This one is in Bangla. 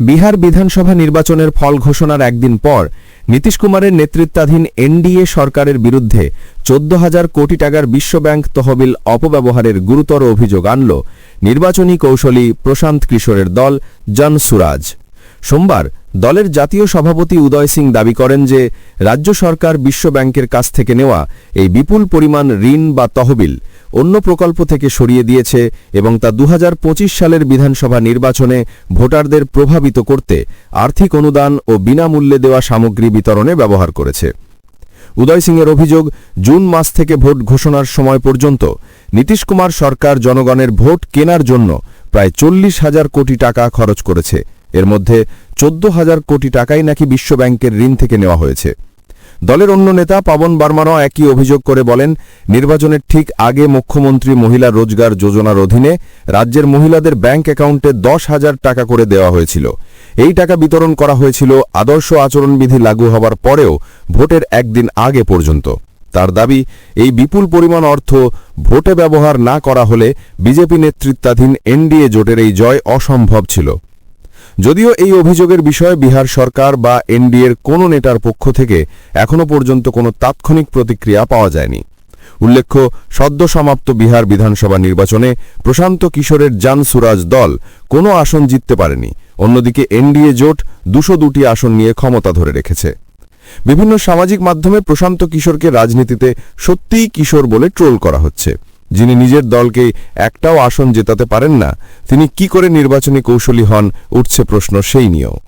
বিহার বিধানসভা নির্বাচনের ফল ঘোষণার একদিন পর নীতিশ কুমারের নেতৃত্বাধীন এনডিএ সরকারের বিরুদ্ধে চোদ্দ হাজার কোটি টাকার বিশ্বব্যাংক তহবিল অপব্যবহারের গুরুতর অভিযোগ আনল নির্বাচনী কৌশলী প্রশান্ত কিশোরের দল জন সুরাজ। সোমবার দলের জাতীয় সভাপতি উদয় সিং দাবি করেন যে রাজ্য সরকার বিশ্বব্যাংকের কাছ থেকে নেওয়া এই বিপুল পরিমাণ ঋণ বা তহবিল অন্য প্রকল্প থেকে সরিয়ে দিয়েছে এবং তা দু হাজার পঁচিশ সালের বিধানসভা নির্বাচনে ভোটারদের প্রভাবিত করতে আর্থিক অনুদান ও বিনামূল্যে দেওয়া সামগ্রী বিতরণে ব্যবহার করেছে। উদয় সিংয়ের অভিযোগ, জুন মাস থেকে ভোট ঘোষণার সময় পর্যন্ত নীতিশ কুমার সরকার জনগণের ভোট কেনার জন্য প্রায় চল্লিশ হাজার কোটি টাকা খরচ করেছে। এর মধ্যে চোদ্দ হাজার কোটি টাকাই নাকি বিশ্বব্যাংকের ঋণ থেকে নেওয়া হয়েছে। দলের অন্য নেতা পাবন বার্মারও একই অভিযোগ করে বলেন, নির্বাচনের ঠিক আগে মুখ্যমন্ত্রী মহিলা রোজগার যোজনার অধীনে রাজ্যের মহিলাদের ব্যাংক অ্যাকাউন্টে দশ হাজার টাকা করে দেওয়া হয়েছিল। এই টাকা বিতরণ করা হয়েছিল আদর্শ আচরণবিধি লাগু হবার পরেও ভোটের একদিন আগে পর্যন্ত। তার দাবি, এই বিপুল পরিমাণ অর্থ ভোটে ব্যবহার না করা হলে বিজেপি নেতৃত্বাধীন এনডিএ জোটের এই জয় অসম্ভব ছিল। যদিও এই অভিযোগের বিষয়ে বিহার সরকার বা এনডিএর কোনো নেতার পক্ষ থেকে এখনও পর্যন্ত কোনো তাৎক্ষণিক প্রতিক্রিয়া পাওয়া যায়নি। উল্লেখ্য, সদ্য সমাপ্ত বিহার বিধানসভা নির্বাচনে প্রশান্ত কিশোরের জান সুরাজ দল কোনো আসন জিততে পারেনি। অন্যদিকে এনডিএ জোট দুশো দুটি আসন নিয়ে ক্ষমতা ধরে রেখেছে। বিভিন্ন সামাজিক মাধ্যমে প্রশান্ত কিশোরকে রাজনীতিতে সত্যিই কিশোর বলে ট্রোল করা হচ্ছে। যিনি নিজের দলকে একটাও আসন জেতাতে পারেন না, তিনি কি করে নির্বাচনী কৌশলী হন, উঠছে প্রশ্ন সেই নিয়েও।